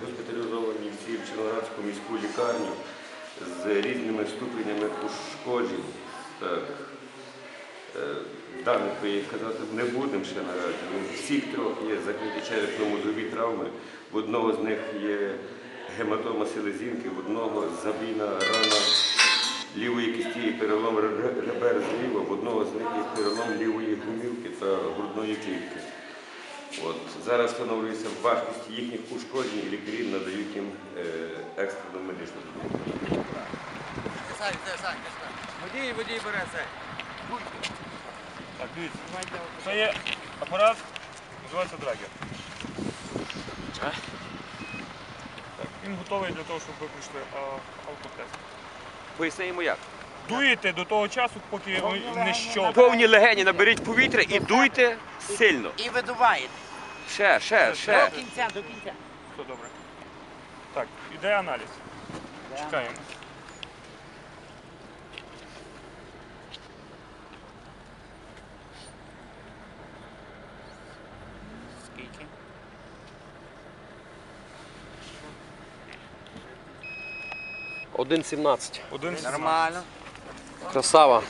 Госпіталізовані всі в Червоноградську міську лікарню з різними ступенями ушкоджень. Так. Е, Даних їх казати не будемо ще наразі. Ну, Всіх трьох є закриті черепно-мозові травми. В одного з них є гематома селезінки, в одного забійна рана лівої кісті і перелом ре- ребер зліва, в одного з них є перелом лівої гумілки та грудної клітки. От, зараз встановлюється важкість їхніх ушкоджень і лікарі надають їм е, екстрену медичну допомогу. Сань, це, Сань, Сань. Водій, водій бере цей. Так, дивіться. Це є апарат, називається драгер. Так, він готовий для того, щоб ви пройшли а, алкотест. Пояснимо як. Дуєте до того часу, поки ви не щолкне. Повні легені наберіть повітря і дуйте сильно. І видуває. Ще, ще, ще. До кінця, до кінця. Все добре. Так, іде аналіз. Чекаємо. Скільки? Один 17. Один Нормально. Красава.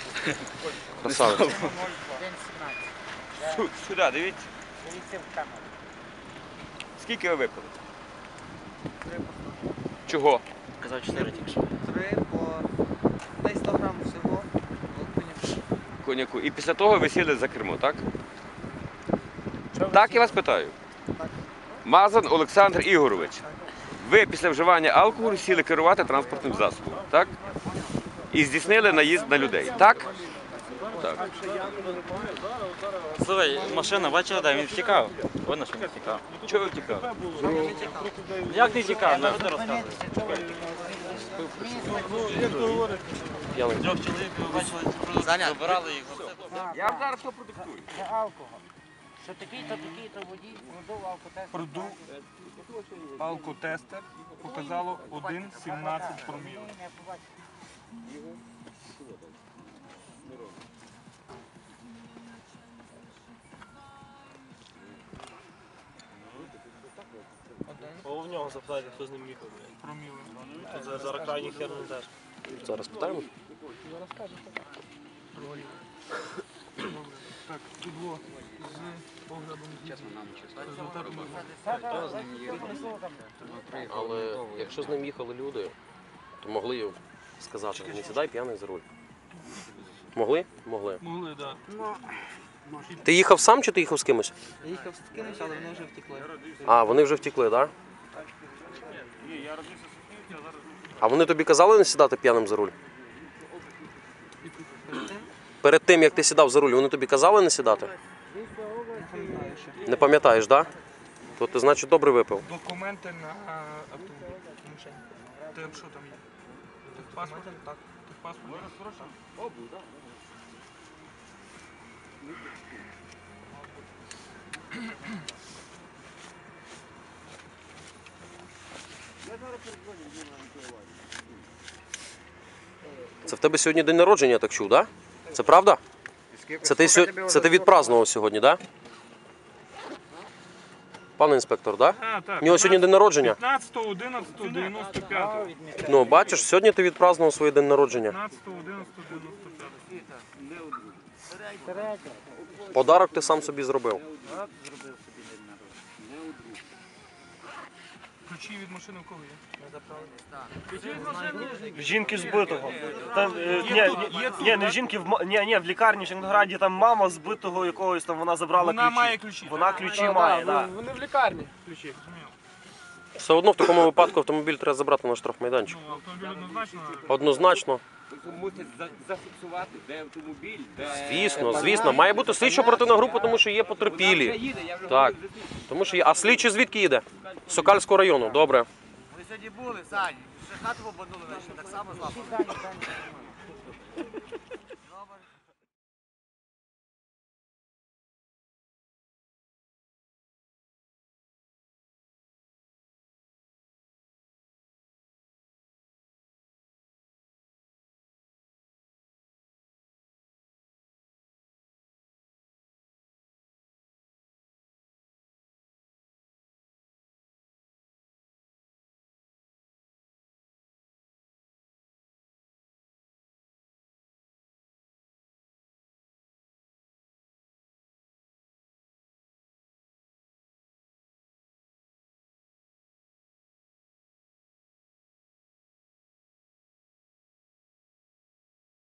Красава. Один 17. Сюди, дивіться. Дивіться в камеру. Скільки ви випили? Три по Чого? Казав 4 тільки що. Три по десь 100 грам всього. Коньяку. І після того ви сіли за кермо, так? Так я вас питаю. Мазан Олександр Ігорович. Ви після вживання алкоголю сіли керувати транспортним засобом, так? І здійснили наїзд на людей, так? Так. Слухай, машина, бачила, де він втікав. Видно, що він втікав. Чого ви втікали? Як не втікав? Не ти розказуєш. П'яний. Трьох чоловік бачили, забирали їх. Я вам зараз все продиктую. Це алкоголь. Що такий-то, такий-то водій продав алкотест. Проду алкотестер показало 1,17 проміл. Нього запитайте, хто з ним їхав. Проміли. Тут за- зараз крайній хер не теж. Зараз питаємо. Так, тут було з оглядом Але якщо з ним їхали люди, то могли їм сказати, не сідай п'яний за руль. Могли? Могли. Могли, так. Ти їхав сам чи ти їхав з кимось? Я їхав з кимось, але вони вже втекли. А, вони вже втекли, так? А вони тобі казали не сідати п'яним за руль? Перед тим, як ти сідав за руль, вони тобі казали не сідати? Не пам'ятаєш, так? Да? То ти, значить, добре випив. Документи на автомобіль. Ти що там є? Техпаспорт? Так. Техпаспорт? Це в тебе сьогодні день народження, я так чув, так? Да? Це правда? Це ти, сьо- це ти відпразнував сьогодні, так? Да? Пане інспектор, так? Да? А, так. У нього сьогодні день народження. 15, 11, 95. Ну, бачиш, сьогодні ти відпразнував своє день народження. 15, 11, 95. Подарок ти сам собі зробив. Ключі від машини в кого є? В жінки збитого. Там, е, ні, ні, ні, не в жінки, в, ма- ні, ні, в лікарні в Шенграді там мама збитого якогось там, вона забрала Вона ключі. має ключі. Вона ключі має, так. Вони в лікарні. Ключі. Все одно в такому випадку автомобіль треба забрати на штрафмайданчик. Ну, автомобіль однозначно. Однозначно. Мусять за- зафіксувати, де автомобіль, де... Звісно, звісно. Має бути слідчо оперативна група, тому що є потерпілі. Їде, я вже Так. Тому що є. А слідчі звідки їде? З Сокальського району. Добре. Ви сьогодні були, Сані. Ще хату побанули, так само злапали. Добре.